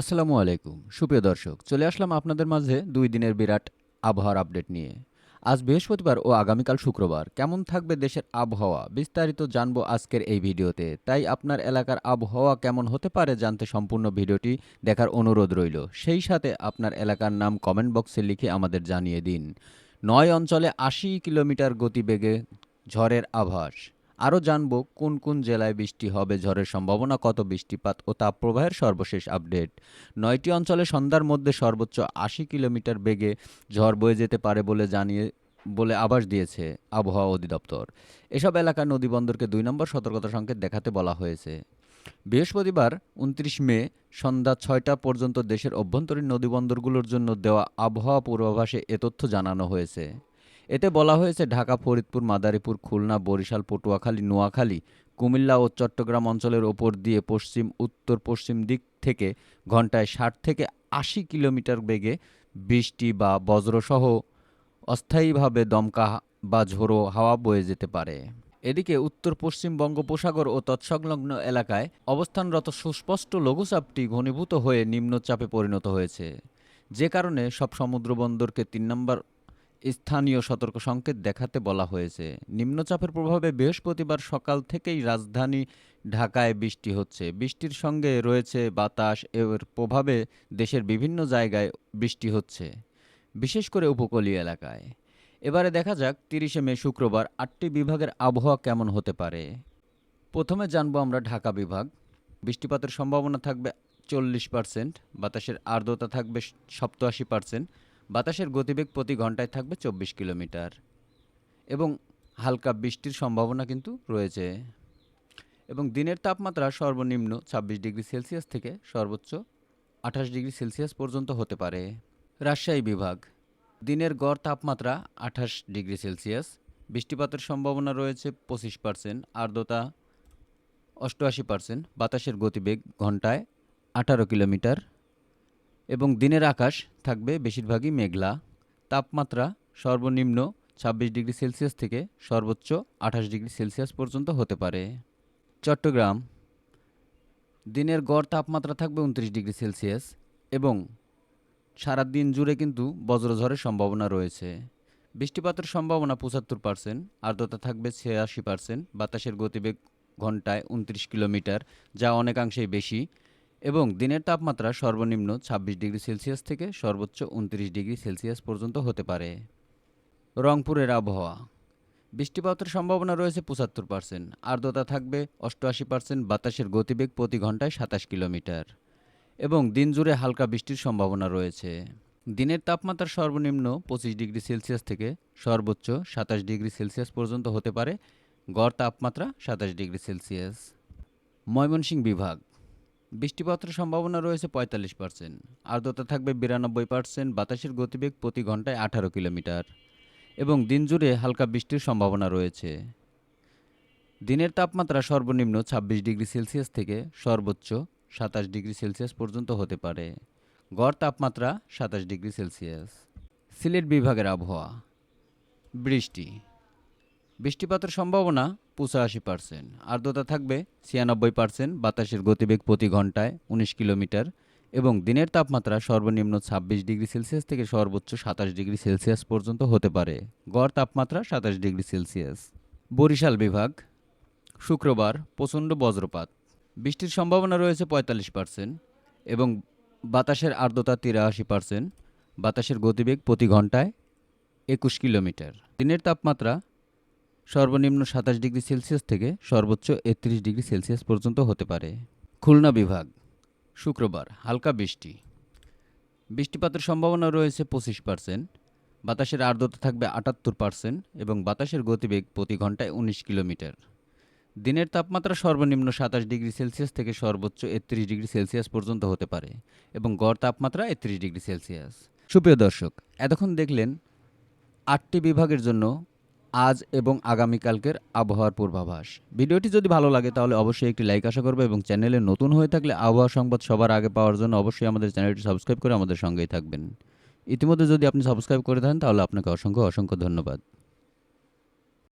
আসসালামু আলাইকুম। সুপ্রিয় দর্শক, চলে আসলাম আপনাদের মাঝে দুই দিনের বিরাট আবহাওয়ার আপডেট নিয়ে। আজ বৃহস্পতিবার ও আগামীকাল শুক্রবার কেমন থাকবে দেশের আবহাওয়া বিস্তারিত জানব আজকের এই ভিডিওতে। তাই আপনার এলাকার আবহাওয়া কেমন হতে পারে জানতে সম্পূর্ণ ভিডিওটি দেখার অনুরোধ রইল। সেই সাথে আপনার এলাকার নাম কমেন্ট বক্সে লিখে আমাদের জানিয়ে দিন। নয় অঞ্চলে আশি কিলোমিটার গতিবেগে ঝড়ের আভাস। আরও জানব কোন কোন জেলায় বৃষ্টি হবে, ঝড়ের সম্ভাবনা কত বৃষ্টিপাত ও তাপপ্রবাহের সর্বশেষ আপডেট। নয়টি অঞ্চলে সন্ধ্যার মধ্যে সর্বোচ্চ আশি কিলোমিটার বেগে ঝড় বয়ে যেতে পারে বলে জানিয়ে, বলে আভাস দিয়েছে আবহাওয়া অধিদপ্তর। এসব এলাকার নদীবন্দরকে দুই নম্বর সতর্কতা সংকেত দেখাতে বলা হয়েছে। বৃহস্পতিবার উনত্রিশ মে সন্ধ্যা ছয়টা পর্যন্ত দেশের অভ্যন্তরীণ নদীবন্দরগুলোর জন্য দেওয়া আবহাওয়া পূর্বাভাসে এ তথ্য জানানো হয়েছে। এতে বলা হয়েছে, ঢাকা, ফরিদপুর, মাদারীপুর, খুলনা, বরিশাল, পটুয়াখালী, নোয়াখালী, কুমিল্লা ও চট্টগ্রাম অঞ্চলের ওপর দিয়ে পশ্চিম, উত্তর, পশ্চিম দিক থেকে ঘন্টায় ষাট থেকে আশি কিলোমিটার বেগে বৃষ্টি বা বজ্রসহ অস্থায়ীভাবে দমকা বা ঝোড়ো হাওয়া বয়ে যেতে পারে। এদিকে উত্তর, পশ্চিম বঙ্গোপসাগর ও তৎসংলগ্ন এলাকায় অবস্থানরত সুস্পষ্ট লঘুচাপটি ঘনীভূত হয়ে নিম্নচাপে পরিণত হয়েছে। যে কারণে সব সমুদ্রবন্দরকে তিন নম্বর স্থানীয় সতর্ক সংকেত দেখাতে বলা হয়েছে। নিম্নচাপের প্রভাবে বৃহস্পতিবার সকাল থেকেই রাজধানী ঢাকায় বৃষ্টি হচ্ছে। বৃষ্টির সঙ্গে রয়েছে বাতাস, এর প্রভাবে দেশের বিভিন্ন জায়গায় বৃষ্টি হচ্ছে, বিশেষ করে উপকূলীয় এলাকায়। এবারে দেখা যাক তিরিশে মে শুক্রবার আটটি বিভাগের আবহাওয়া কেমন হতে পারে। প্রথমে জানব আমরা ঢাকা বিভাগ। বৃষ্টিপাতের সম্ভাবনা থাকবে চল্লিশ পার্সেন্ট, বাতাসের আর্দ্রতা থাকবে সপ্তআশি পার্সেন্ট বাতাসের গতিবেগ প্রতি ঘন্টায় থাকবে চব্বিশ কিলোমিটার এবং হালকা বৃষ্টির সম্ভাবনা কিন্তু রয়েছে। এবং দিনের তাপমাত্রা সর্বনিম্ন ছাব্বিশ ডিগ্রি সেলসিয়াস থেকে সর্বোচ্চ আঠাশ ডিগ্রি সেলসিয়াস পর্যন্ত হতে পারে। রাজশাহী বিভাগ, দিনের গড় তাপমাত্রা আঠাশ ডিগ্রি সেলসিয়াস, বৃষ্টিপাতের সম্ভাবনা রয়েছে পঁচিশ পার্সেন্ট, আর্দ্রতা অষ্টআশি পার্সেন্ট, বাতাসের গতিবেগ ঘন্টায় আঠারো কিলোমিটার। এবং দিনের আকাশ থাকবে বেশিরভাগই মেঘলা। তাপমাত্রা সর্বনিম্ন ছাব্বিশ ডিগ্রি সেলসিয়াস থেকে সর্বোচ্চ আঠাশ ডিগ্রি সেলসিয়াস পর্যন্ত হতে পারে। চট্টগ্রাম, দিনের গড় তাপমাত্রা থাকবে উনত্রিশ ডিগ্রি সেলসিয়াস এবং সারা দিন জুড়ে কিন্তু বজ্রঝড়ের সম্ভাবনা রয়েছে। বৃষ্টিপাতের সম্ভাবনা পঁচাত্তর পার্সেন্ট, আর্দ্রতা থাকবে ছিয়াশি পার্সেন্ট, বাতাসের গতিবেগ ঘন্টায় উনত্রিশ কিলোমিটার, যা অনেকাংশেই বেশি। এবং দিনের তাপমাত্রা সর্বনিম্ন ছাব্বিশ ডিগ্রি সেলসিয়াস থেকে সর্বোচ্চ উনত্রিশ ডিগ্রি সেলসিয়াস পর্যন্ত হতে পারে। রংপুরের আবহাওয়া। বৃষ্টিপাতের সম্ভাবনা রয়েছে পঁচাত্তর পার্সেন্ট আর্দ্রতা থাকবে অষ্টআশি পার্সেন্ট বাতাসের গতিবেগ প্রতি ঘন্টায় সাতাশ কিলোমিটার এবং দিন জুড়ে হালকা বৃষ্টির সম্ভাবনা রয়েছে। দিনের তাপমাত্রা সর্বনিম্ন পঁচিশ ডিগ্রি সেলসিয়াস থেকে সর্বোচ্চ সাতাশ ডিগ্রি সেলসিয়াস পর্যন্ত হতে পারে, গড় তাপমাত্রা সাতাশ ডিগ্রি সেলসিয়াস। ময়মনসিংহ বিভাগ। বৃষ্টিপাতের সম্ভাবনা রয়েছে পঁয়তাল্লিশ পার্সেন্ট আর্দ্রতা থাকবে বিরানব্বই পার্সেন্ট বাতাসের গতিবেগ প্রতি ঘন্টায় আঠারো কিলোমিটার। এবং দিন জুড়ে হালকা বৃষ্টির সম্ভাবনা রয়েছে। দিনের তাপমাত্রা সর্বনিম্ন ছাব্বিশ ডিগ্রি সেলসিয়াস থেকে সর্বোচ্চ সাতাশ ডিগ্রি সেলসিয়াস পর্যন্ত হতে পারে। গড় তাপমাত্রা সাতাশ ডিগ্রি সেলসিয়াস। সিলেট বিভাগের আবহাওয়া। বৃষ্টি। বৃষ্টিপাতের সম্ভাবনা পঁচাশি পার্সেন্ট আর্দ্রতা থাকবে ছিয়ানব্বই পার্সেন্ট বাতাসের গতিবেগ প্রতি ঘন্টায় উনিশ কিলোমিটার এবং দিনের তাপমাত্রা সর্বনিম্ন ছাব্বিশ ডিগ্রি সেলসিয়াস থেকে সর্বোচ্চ সাতাশ ডিগ্রি সেলসিয়াস পর্যন্ত হতে পারে। গড় তাপমাত্রা সাতাশ ডিগ্রি সেলসিয়াস। বরিশাল বিভাগ, শুক্রবার প্রচণ্ড বজ্রপাত। বৃষ্টির সম্ভাবনা রয়েছে পঁয়তাল্লিশ পার্সেন্ট এবং বাতাসের আর্দ্রতা তিরাশি পার্সেন্ট বাতাসের গতিবেগ প্রতি ঘন্টায় একুশ কিলোমিটার। দিনের তাপমাত্রা সর্বনিম্ন সাতাশ ডিগ্রি সেলসিয়াস থেকে সর্বোচ্চ একত্রিশ ডিগ্রি সেলসিয়াস পর্যন্ত হতে পারে। খুলনা বিভাগ, শুক্রবার, হালকা বৃষ্টি। বৃষ্টিপাতের সম্ভাবনা রয়েছে পঁচিশ পার্সেন্ট, বাতাসের আর্দ্রতা থাকবে আটাত্তর পার্সেন্ট এবং বাতাসের গতিবেগ প্রতি ঘন্টায় উনিশ কিলোমিটার। দিনের তাপমাত্রা সর্বনিম্ন সাতাশ ডিগ্রি সেলসিয়াস থেকে সর্বোচ্চ একত্রিশ ডিগ্রি সেলসিয়াস পর্যন্ত হতে পারে এবং গড় তাপমাত্রা একত্রিশ ডিগ্রি সেলসিয়াস। সুপ্রিয় দর্শক, এতক্ষণ দেখলেন আটটি বিভাগের জন্য আজ এবং আগামীকালকের আবহাওয়ার পূর্বাভাস। ভিডিওটি যদি ভালো লাগে তাহলে অবশ্যই একটি লাইক আশা করবে এবং চ্যানেলে নতুন হয়ে থাকলে আবহাওয়া সংবাদ সবার আগে পাওয়ার জন্য অবশ্যই আমাদের চ্যানেলটি সাবস্ক্রাইব করে আমাদের সঙ্গেই থাকবেন। ইতিমধ্যে যদি আপনি সাবস্ক্রাইব করে থাকেন তাহলে আপনাকে অসংখ্য অসংখ্য ধন্যবাদ।